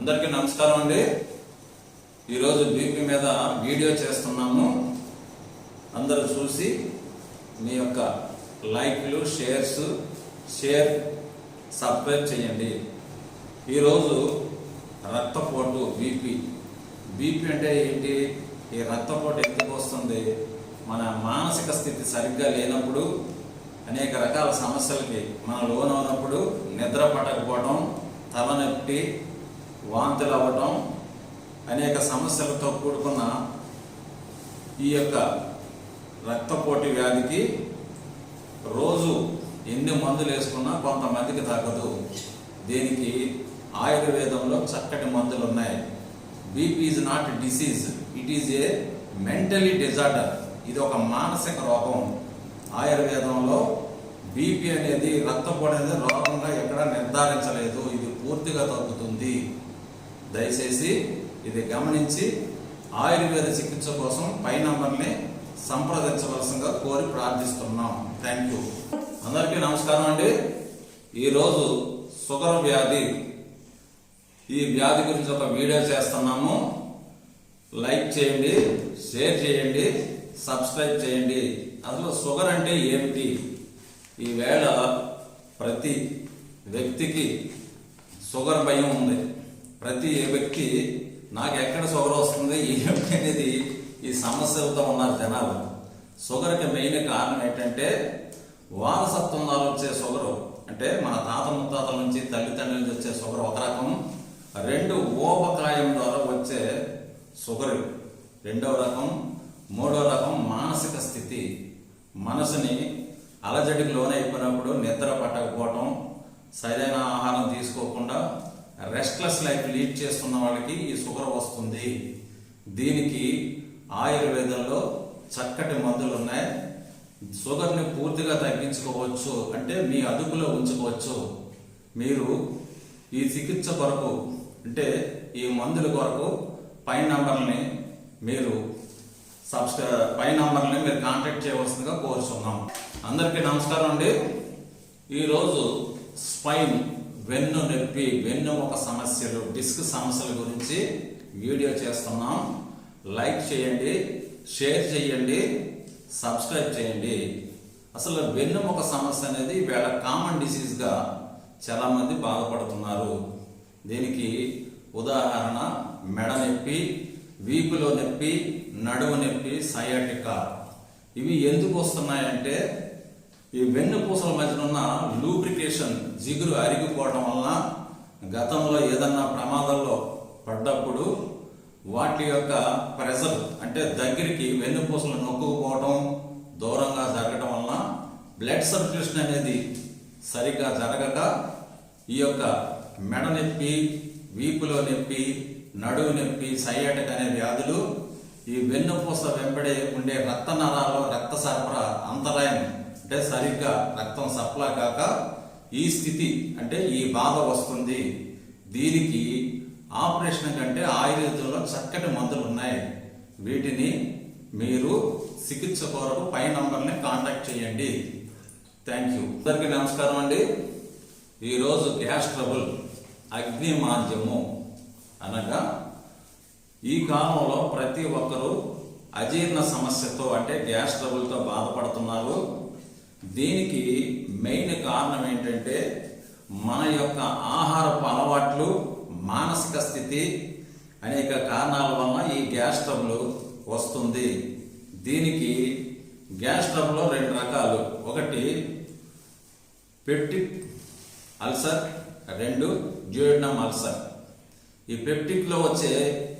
అందరికీ నమస్కారం అండి. ఈరోజు బీపీ మీద వీడియో చేస్తున్నాము. అందరూ చూసి మీ యొక్క లైక్లు షేర్స్ షేర్ సబ్స్క్రైబ్ చేయండి. ఈరోజు రక్తపోటు బీపీ. బీపీ అంటే ఏంటి? ఈ రక్తపోటు ఎందుకు వస్తుంది? మన మానసిక స్థితి సరిగ్గా లేనప్పుడు అనేక రకాల సమస్యలకి మనం లోనవునప్పుడు నిద్ర పట్టకపోవడం తలనొప్పి వాంతులు అవ్వటం అనేక సమస్యలతో కూడుకున్న ఈ యొక్క రక్తపోటు వ్యాధికి రోజు ఎన్ని మందులు వేసుకున్నా కొంతమందికి తగ్గదు. దీనికి? ఆయుర్వేదంలో చక్కటి మందులు ఉన్నాయి. BP is not disease it is a mentally disorder ఇది ఒక మానసిక రోగం. ఆయుర్వేదంలో బీపీ అనేది రక్తపోటు అనేది రోగంగా ఎక్కడా నిర్ధారించలేదు. ఇది పూర్తిగా తగ్గుతుంది. దయచేసి ఇది గమనించి ఆయుర్వేద చికిత్స కోసం పై నంబర్ని సంప్రదించవలసిందిగా కోరి ప్రార్థిస్తున్నాం. థ్యాంక్ యూ అందరికీ నమస్కారం అండి. ఈరోజు షుగర్ వ్యాధి. ఈ వ్యాధి గురించి ఒక వీడియో చేస్తున్నాము. లైక్ చేయండి షేర్ చేయండి సబ్స్క్రైబ్ చేయండి. అసలు షుగర్ అంటే ఏమిటి? ఈవేళ ప్రతి వ్యక్తికి షుగర్ భయం ఉంది. ప్రతి వ్యక్తి నాకు ఎక్కడ షుగర్ వస్తుంది ఏమిటి అనేది ఈ సమస్యలతో ఉన్నారు జనాలు. షుగర్కి మెయిన్ కారణం ఏంటంటే వారసత్వం ద్వారా వచ్చే షుగరు అంటే మన తాత ముత్తాతల నుంచి తల్లిదండ్రుల నుంచి వచ్చే షుగర్ ఒక రకం. రెండు ఊపకాయం ద్వారా వచ్చే షుగర్ రెండవ రకం. మూడో రకం మానసిక స్థితి. మనసుని అలజడికి లోనైపోయినప్పుడు నిద్ర పట్టకపోవటం సరైన ఆహారం తీసుకోకుండా రెస్ట్లెస్ లైఫ్ లీడ్ చేస్తున్న వాళ్ళకి ఈ షుగర్ వస్తుంది. దీనికి ఆయుర్వేదంలో చక్కటి మందులు ఉన్నాయి. షుగర్ని పూర్తిగా తగ్గించుకోవచ్చు. అంటే మీ అదుపులో ఉంచుకోవచ్చు. మీరు ఈ చికిత్స కొరకు అంటే ఈ మందుల కొరకు పై నంబర్ని మీరు సబ్స్క్రై పై నంబర్ని మీరు కాంటాక్ట్ చేయవలసిందిగా కోరుచున్నాం. అందరికీ నమస్కారం అండి. ఈరోజు స్పైన్ వెన్ను నొప్పి వెన్ను ఒక సమస్యలు డిస్క్ సమస్యల గురించి వీడియో చేస్తున్నాం. లైక్ చేయండి షేర్ చేయండి సబ్స్క్రైబ్ చేయండి. అసలు వెన్నుముక సమస్య అనేది వేళ కామన్ డిసీజ్గా చాలామంది బాధపడుతున్నారు. దీనికి ఉదాహరణ మెడ నొప్పి వీపులో నొప్పి నడుము నొప్పి సయాటిక ఇవి ఎందుకు వస్తున్నాయంటే ఈ వెన్నుపూసల మధ్యన ఉన్న లూబ్రికేషన్ జిగురు అరిగిపోవడం వలన గతంలో ఏదన్నా ప్రమాదంలో పడ్డప్పుడు వాటి యొక్క ప్రెజర్ అంటే దగ్గరికి వెన్నుపూసలు నొక్కుపోవడం దూరంగా జరగడం వలన బ్లడ్ సర్క్యులేషన్ అనేది సరిగ్గా జరగక ఈ యొక్క మెడ నొప్పి వీపులో నొప్పి నడువు నొప్పి సయాటిక్ అనే వ్యాధులు ఈ వెన్నుపూస వెంబడే ఉండే రక్త నరాల్లో రక్త సరఫరా అంతరాయం అంటే సరిగ్గా రక్తం సప్లై కాక ఈ స్థితి అంటే ఈ బాధ వస్తుంది. దీనికి ఆపరేషన్ కంటే ఆయుర్వేదంలో చక్కటి మందులు ఉన్నాయి. వీటిని మీరు చికిత్స కొరకు పై నంబర్ని కాంటాక్ట్ చేయండి. Thank you. అందరికీ నమస్కారం అండి. ఈరోజు గ్యాస్ ట్రబుల్ అగ్ని మాధ్యము అనగా ఈ కాలంలో ప్రతి ఒక్కరూ అజీర్ణ సమస్యతో అంటే గ్యాస్ ట్రబుల్తో బాధపడుతున్నారు. దీనికి మెయిన్ కారణం ఏంటంటే మన యొక్క ఆహారపు అలవాట్లు మానసిక స్థితి అనేక కారణాల వలన ఈ గ్యాస్ ట్రబుల్ వస్తుంది. దీనికి గ్యాస్ ట్రబుల్లో రెండు రకాలు. ఒకటి పెప్టిక్ అల్సర్ రెండు డ్యూయడ్నమ్ అల్సర్. ఈ పెప్టిక్లో వచ్చే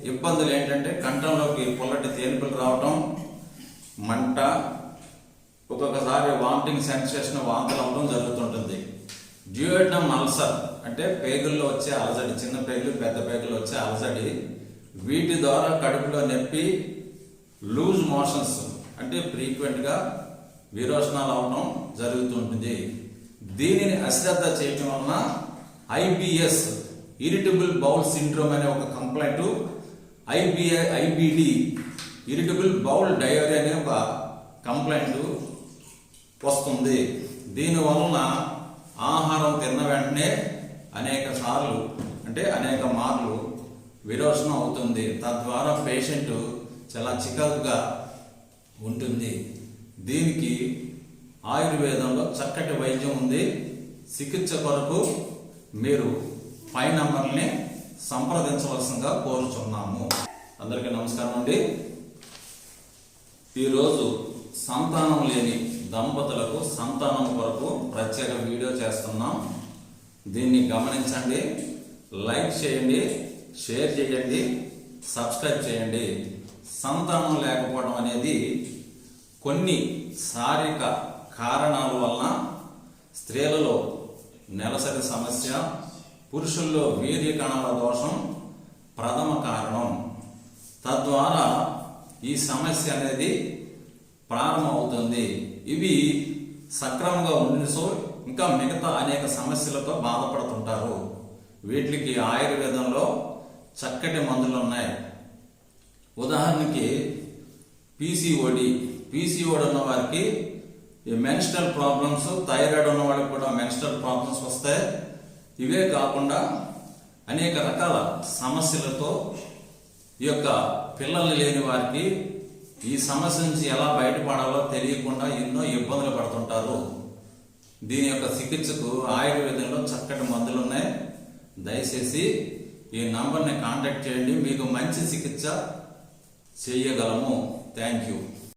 ఇబ్బందులు ఏంటంటే కంఠంలోకి పొల్లటి తేనుపులు రావటం మంట ఒక్కొక్కసారి వామిటింగ్ సెన్సేషన్ వాంతులు అవ్వడం జరుగుతుంటుంది. డ్యూయడ్నమ్ అల్సర్ అంటే పేగుల్లో వచ్చే అలజడి చిన్న పేగులు పెద్ద పేగులు వచ్చే అలజడి వీటి ద్వారా కడుపులో నొప్పి లూజ్ మోషన్స్ అంటే ఫ్రీక్వెంట్గా విరోచనాలు అవడం జరుగుతుంటుంది. దీనిని అశ్రద్ధ చేయటం వలన ఐబిఎస్ ఇరిటబుల్ బౌల్ సిండ్రోమ్ అనే ఒక complaint IBI IBD irritable bowel diarrhoea అనే ఒక కంప్లైంట్ వస్తుంది. దీనివలన ఆహారం తిన్న వెంటనే అనేక సార్లు అంటే అనేక మార్లు విరోచనం అవుతుంది. తద్వారా పేషెంట్ చాలా చికాకుగా ఉంటుంది. దీనికి ఆయుర్వేదంలో చక్కటి వైద్యం ఉంది. చికిత్స కొరకు మీరు పై నంబర్ని సంప్రదించవలసిందిగా కోరుచున్నాము. అందరికీ నమస్కారం అండి. ఈరోజు సంతానం లేని దంపతులకు సంతానం కొరకు ప్రత్యేక వీడియో చేస్తున్నాం. దీన్ని గమనించండి లైక్ చేయండి షేర్ చేయండి సబ్స్క్రైబ్ చేయండి. సంతానం లేకపోవడం అనేది కొన్ని శారీరక కారణాల వలన స్త్రీలలో నెలసరి సమస్య పురుషుల్లో వీర్య కణాల దోషం ప్రథమ కారణం. తద్వారా ఈ సమస్య అనేది ప్రారంభమవుతుంది. ఇవి సక్రమంగా ఉండిన సో ఇంకా మిగతా అనేక సమస్యలతో బాధపడుతుంటారు. వీటికి ఆయుర్వేదంలో చక్కటి మందులు ఉన్నాయి. ఉదాహరణకి పీసీఓడి పీసీఓడి ఉన్న వారికి మెన్స్టల్ మెన్స్ట్రల్ ప్రాబ్లమ్స్ థైరాయిడ్ ఉన్న వాళ్ళకి కూడా మెన్స్ట్రల్ ప్రాబ్లమ్స్ వస్తాయి. ఇవే కాకుండా అనేక రకాల సమస్యలతో ఈ యొక్క పిల్లలు లేని వారికి ఈ సమస్య నుంచి ఎలా బయటపడాలో తెలియకుండా ఎన్నో ఇబ్బందులు పడుతుంటారు. దీని యొక్క చికిత్సకు ఆయుర్వేదంలో చక్కటి మందులు ఉన్నాయి. దయచేసి ఈ నంబర్ని కాంటాక్ట్ చేయండి. మీకు మంచి చికిత్స చేయగలము. Thank you.